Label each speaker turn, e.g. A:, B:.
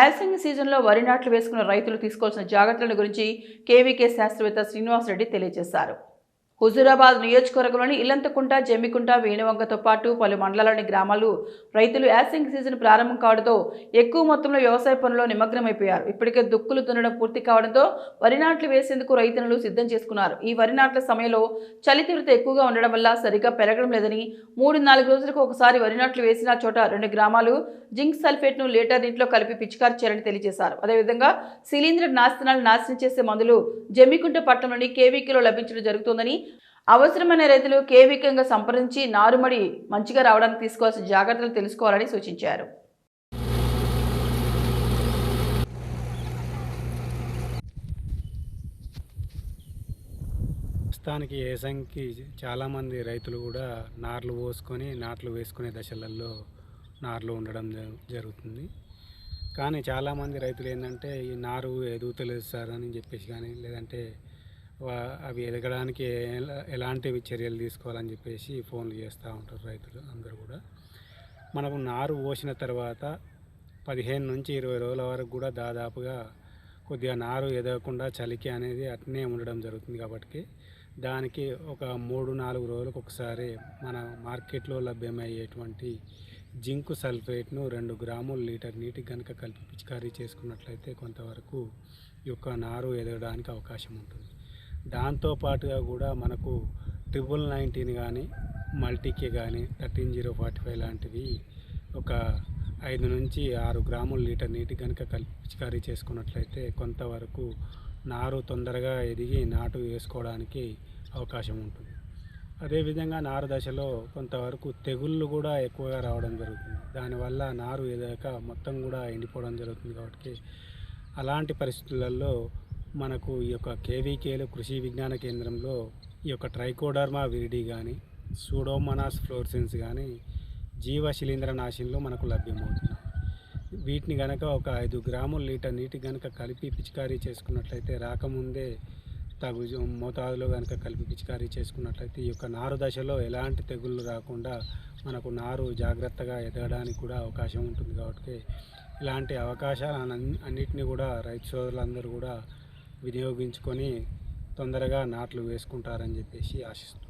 A: యాసింగ్ సీజన్లో వరి నాట్లు వేసుకున్న రైతులు తీసుకోవాల్సిన జాగ్రత్తల గురించి కేవీకే శాస్త్రవేత్త శ్రీనివాసరెడ్డి తెలియజేశారు. హుజూరాబాద్ నియోజకవర్గంలోని ఇల్లంతకుంట జమ్మికుంట వేణువంగతో పాటు పలు మండలాల్లోని గ్రామాలు రైతులు యాసింగ్ సీజన్ ప్రారంభం కావడంతో ఎక్కువ మొత్తంలో వ్యవసాయ పనుల్లో నిమగ్నమైపోయారు. ఇప్పటికే దుక్కులు దున్నడం పూర్తి కావడంతో వరి నాట్లు వేసేందుకు రైతులు సిద్ధం చేసుకున్నారు. ఈ వరి నాట్ల సమయంలో చలి తీవ్రత ఎక్కువగా ఉండడం వల్ల సరిగ్గా పెరగడం లేదని మూడు నాలుగు రోజులకు ఒకసారి వరి నాట్లు వేసిన చోట రెండు గ్రామాలు జింక్ సల్ఫేట్ను లీటర్ నీటిలో కలిపి పిచికారి చేయాలని తెలియజేశారు. అదేవిధంగా శిలీంద్ర నాశనాలు నాశనం చేసే మందులు జమ్మికుంట పట్టణంలోని కేవీకేలో లభించడం జరుగుతోందని అవసరమైన రైతులు కేవీకంగా సంప్రదించి నారుమడి మంచిగా రావడానికి తీసుకోవాల్సిన జాగ్రత్తలు తెలుసుకోవాలని సూచించారు.
B: ప్రస్తుతానికి ఏసంకి చాలామంది రైతులు కూడా నార్లు పోసుకొని నాట్లు వేసుకునే దశలలో నార్లు ఉండడం జరుగుతుంది. కానీ చాలామంది రైతులు ఏంటంటే ఈ నారు ఎదుగుతలేదు సార్ అని చెప్పేసి కానీ లేదంటే అవి ఎదగడానికి ఎలా- చర్యలు తీసుకోవాలని చెప్పేసి ఫోన్లు చేస్తూ ఉంటారు రైతులు అందరూ కూడా. మనకు నారు పోసిన తర్వాత పదిహేను నుంచి ఇరవై రోజుల వరకు కూడా దాదాపుగా కొద్దిగా నారు ఎదగకుండా చలికి అనేది అట్నే ఉండడం జరుగుతుంది కాబట్టి దానికి ఒక మూడు నాలుగు రోజులకు ఒకసారి మన మార్కెట్లో లభ్యమయ్యేటువంటి జింకు సల్ఫేట్ను రెండు గ్రాములు లీటర్ నీటికి కనుక కలిపి పిచికారీ చేసుకున్నట్లయితే కొంతవరకు ఈ యొక్క నారు ఎదగడానికి అవకాశం ఉంటుంది. దాంతోపాటుగా కూడా మనకు ట్రిపుల్ నైన్టీన్ కానీ మల్టీకే కానీ థర్టీన్ జీరో ఫార్టీ ఫైవ్ లాంటివి ఒక ఐదు నుంచి ఆరు గ్రాముల లీటర్ నీటి కనుక కలిపి పిచికారీ చేసుకున్నట్లయితే కొంతవరకు నారు తొందరగా ఎదిగి నాటు వేసుకోవడానికి అవకాశం ఉంటుంది. అదేవిధంగా నారు దశలో కొంతవరకు తెగుళ్ళు కూడా ఎక్కువగా రావడం జరుగుతుంది. దానివల్ల నారు ఎదగక మొత్తం కూడా ఎండిపోవడం జరుగుతుంది కాబట్టి అలాంటి పరిస్థితులలో మనకు ఈ యొక్క కేవీకేలు కృషి విజ్ఞాన కేంద్రంలో ఈ యొక్క ట్రైకోడర్మా విరిడి కానీ సూడోమనాస్ ఫ్లోర్సెన్స్ కానీ జీవ శిలీంద్ర నాశిన్లు మనకు లభ్యమవుతున్నాయి. వీటిని గనక ఒక ఐదు గ్రాముల లీటర్ నీటి గనక కలిపి పిచికారీ చేసుకున్నట్లయితే రాకముందే తగు మోతాదులో కనుక కలిపి పిచికారీ చేసుకున్నట్లయితే ఈ యొక్క నారు దశలో ఎలాంటి తెగుళ్ళు రాకుండా మనకు నారు జాగ్రత్తగా ఎదగడానికి కూడా అవకాశం ఉంటుంది. కాబట్టి ఇలాంటి అవకాశాలు అన్నిటిని కూడా రైతు సోదరులందరూ కూడా వినియోగించుకొని తొందరగా నాట్లు వేసుకుంటారని చెప్పేసి ఆశిస్తున్నాను